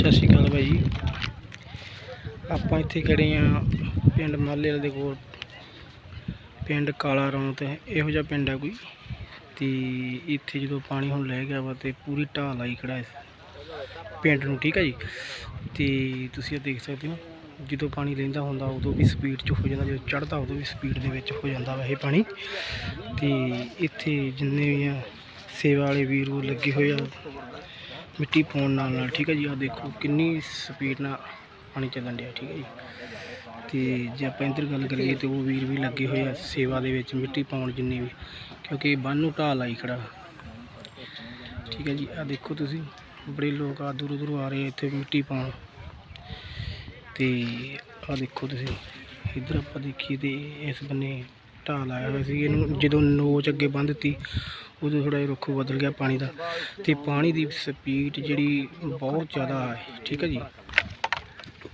ਸਤਿ ਸ਼੍ਰੀ ਅਕਾਲ ਭਾਈ ਜੀ। ਆਪਾਂ ਇੱਥੇ ਖੜੇ ਆ ਪਿੰਡ ਮਾਲੇਲ ਦੇ ਕੋਲ। ਪਿੰਡ ਕਾਲਾ ਰੌਂਤ ਇਹੋ ਜਿਹਾ ਪਿੰਡ ਹੈ ਕੋਈ। ਤੇ ਇੱਥੇ ਜਦੋਂ ਪਾਣੀ ਹੁਣ ਲੈ ਗਿਆ ਵਾ ਤੇ ਪੂਰੀ ਢਾਹ ਲਾਈ ਖੜਾ ਇਸ ਪਿੰਡ ਨੂੰ, ਠੀਕ ਆ ਜੀ? ਤੇ ਤੁਸੀਂ ਇਹ ਦੇਖ ਸਕਦੇ ਹੋ, ਜਦੋਂ ਪਾਣੀ ਲੈਂਦਾ ਹੁੰਦਾ ਉਦੋਂ ਵੀ ਸਪੀਡ 'ਚ ਹੋ ਜਾਂਦਾ, ਜਦੋਂ ਚੜਦਾ ਉਦੋਂ ਵੀ ਸਪੀਡ ਦੇ ਵਿੱਚ ਹੋ ਜਾਂਦਾ ਵਾ ਇਹ ਪਾਣੀ। ਤੇ ਇੱਥੇ ਜਿੰਨੇ ਵੀ ਆ ਸੇਵਾ ਵਾਲੇ ਵੀਰ ਉਹ ਲੱਗੇ ਹੋਏ ਆ। ਮਿੱਟੀ ਪਾਉਣ ਨਾਲ ਨਾਲ, ਠੀਕ ਹੈ ਜੀ ਆ ਦੇਖੋ ਕਿੰਨੀ ਸਪੀਡ ਨਾਲ ਪਾਣੀ ਚੱਲਣ ਡਿਆ, ਠੀਕ ਹੈ ਜੀ। ਤੇ ਜੇ ਆਪਾਂ ਇੱਧਰ ਗੱਲ ਕਰੀਏ ਤੇ ਉਹ ਵੀਰ ਵੀ ਲੱਗੇ ਹੋਏ ਆ ਸੇਵਾ ਦੇ ਵਿੱਚ ਮਿੱਟੀ ਪਾਉਣ ਜਿੰਨੇ ਵੀ, ਕਿਉਂਕਿ ਬੰਨ ਨੂੰ ਢਾਹ ਲਾਈ ਖੜਾ। ਠੀਕ ਹੈ ਜੀ ਆ ਦੇਖੋ ਤੁਸੀਂ, ਬੜੇ ਲੋਕ ਆ, ਦੂਰੋਂ ਦੂਰੋਂ ਆ ਰਹੇ ਇੱਥੇ ਮਿੱਟੀ ਪਾਉਣ। ਤੇ ਆ ਦੇਖੋ ਤੁਸੀਂ, ਇੱਧਰ ਆਪਾਂ ਦੇਖੀਏ ਤੇ ਇਸ ਬੰਨੇ ਢਾਹ ਲਾਇਆ ਹੋਇਆ ਸੀ, ਇਹਨੂੰ ਜਦੋਂ ਨੋਚ ਅੱਗੇ ਬੰਨ ਦਿੱਤੀ, ਉਦੋਂ ਥੋੜਾ ਜਿਹਾ ਰੁੱਖ ਬਦਲ ਗਿਆ ਪਾਣੀ ਦਾ ਤੇ ਪਾਣੀ ਦੀ ਸਪੀਡ ਜਿਹੜੀ ਬਹੁਤ ਜ਼ਿਆਦਾ ਹੈ ਠੀਕ ਹੈ ਜੀ?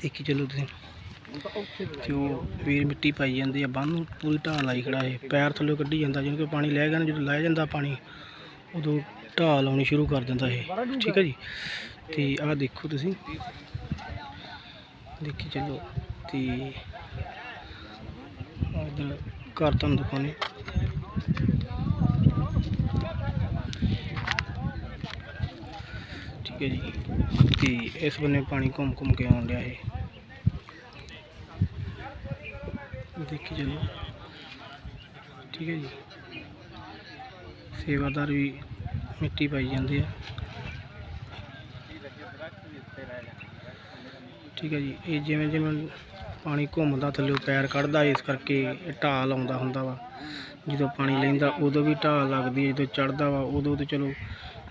ਦੇਖੀ ਚੱਲੋ ਤੁਸੀਂ। ਤੇ ਉਹ ਵੀਰ ਮਿੱਟੀ ਪਾਈ ਜਾਂਦੀ ਆ, ਬੰਨ ਨੂੰ ਪੂਰੀ ਢਾਹ ਲਾਈ ਖੜਾ ਇਹ, ਪੈਰ ਥੱਲੇ ਕੱਢੀ ਜਾਂਦਾ ਜਿਵੇਂ ਕਿ ਪਾਣੀ ਲੈ ਗਿਆ ਨਾ, ਜਦੋਂ ਲੈ ਜਾਂਦਾ ਪਾਣੀ, ਉਦੋਂ ਢਾਹ ਲਾਉਣੀ ਸ਼ੁਰੂ ਕਰ ਦਿੰਦਾ ਇਹ, ਠੀਕ ਹੈ ਜੀ? ਤੇ ਆਹ ਦੇਖੋ ਤੁਸੀਂ। ਦੇਖੀ ਚੱਲੋ, ਤੇ ਆਹ ਘਰ ਤੁਹਾਨੂੰ ਦਿਖਾਉਣੇ ਠੀਕ ਹੈ ਜੀ। ਤੇ ਇਸ ਬੰਨੇ ਪਾਣੀ ਘੁੰਮ ਘੁੰਮ ਕੇ ਆਉਣ ਡਿਆ ਇਹ। ਦੇਖੀ ਚੱਲੋ ਠੀਕ ਹੈ ਜੀ। ਸੇਵਾਦਾਰ ਵੀ ਮਿੱਟੀ ਪਾਈ ਜਾਂਦੇ ਆ। ਠੀਕ ਹੈ ਜੀ। ਇਹ ਜਿਵੇਂ ਜਿਵੇਂ ਪਾਣੀ ਘੁੰਮਦਾ ਥੱਲੇ ਪੈਰ ਕੱਢਦਾ, ਇਸ ਕਰਕੇ ਇਹ ਢਾਲ ਆਉਂਦਾ ਹੁੰਦਾ ਵਾ। ਜਦੋਂ ਪਾਣੀ ਲੈਂਦਾ, ਉਦੋਂ ਵੀ ਢਾਲ ਲੱਗਦੀ ਹੈ, ਜਦੋਂ ਚੜਦਾ ਵਾ, ਉਦੋਂ ਤੇ ਚਲੋ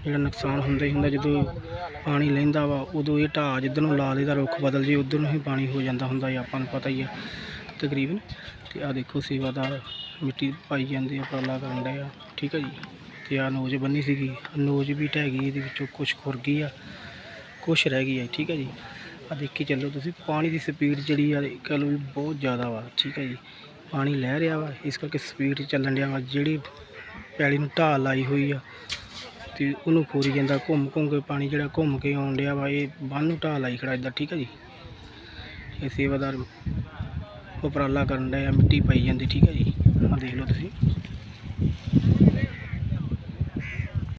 ਜਿਹੜਾ ਨੁਕਸਾਨ ਹੁੰਦਾ ਹੀ ਹੁੰਦਾ, ਜਦੋਂ ਪਾਣੀ ਲੈਂਦਾ ਵਾ, ਉਦੋਂ ਇਹ ਢਾਹ ਜਿੱਧਰ ਨੂੰ ਲਾ ਲਈਦਾ, ਰੁੱਖ ਬਦਲ ਜੇ, ਉਧਰ ਨੂੰ ਹੀ ਪਾਣੀ ਹੋ ਜਾਂਦਾ ਹੁੰਦਾ ਹੈ, ਆਪਾਂ ਨੂੰ ਪਤਾ ਹੀ ਆ ਤਕਰੀਬਨ ਤੇ ਆ ਦੇਖੋ ਸੇਵਾਦਾਰ ਮਿੱਟੀ ਪਾਈ ਜਾਂਦੇ ਆ ਪਰਲਾ ਕਰਨ ਡਏ ਆ, ਠੀਕ ਹੈ ਜੀ? ਤੇ ਆ ਨੋਜ ਬੰਨੀ ਸੀਗੀ, ਨੋਜ ਵੀ ਢਹਿ ਗਈ, ਇਹਦੇ ਵਿੱਚੋਂ ਕੁਝ ਖੁਰ ਗਈ ਆ ਕੁਝ ਰਹਿ ਗਈ ਆ, ਠੀਕ ਹੈ ਜੀ? ਆ ਦੇਖੀ ਚੱਲੋ ਤੁਸੀਂ, ਪਾਣੀ ਦੀ ਸਪੀਡ ਜਿਹੜੀ ਆ, ਕਹ ਲਓ ਵੀ ਬਹੁਤ ਜ਼ਿਆਦਾ ਵਾ, ਠੀਕ ਹੈ ਜੀ। ਪਾਣੀ ਲੈ ਰਿਹਾ ਵਾ, ਇਸ ਕਰਕੇ ਸਪੀਡ ਚੱਲਣ ਡਿਆ ਵਾ, ਜਿਹੜੀ ਪੈਲੀ ਨੂੰ ਢਾਹ ਲਾਈ ਹੋਈ ਆ, ਤੇ ਉਹਨੂੰ ਖੋਰੀ ਜਾਂਦਾ, ਘੁੰਮ ਘੁੰਮ ਕੇ ਪਾਣੀ ਜਿਹੜਾ ਘੁੰਮ ਕੇ ਆਉਣ ਡਿਆ ਵਾ, ਇਹ ਬੰਨ ਨੂੰ ਢਾਹ ਲਾਈ ਖੜਾ ਇੱਦਾਂ ਠੀਕ ਹੈ ਜੀ। ਇਹ ਸੇਵਾਦਾਰ ਉਪਰਾਲਾ ਕਰਨ ਡਿਆ, ਮਿੱਟੀ ਪਾਈ ਜਾਂਦੀ, ਠੀਕ ਹੈ ਜੀ। ਆ ਦੇਖ ਲਓ ਤੁਸੀਂ।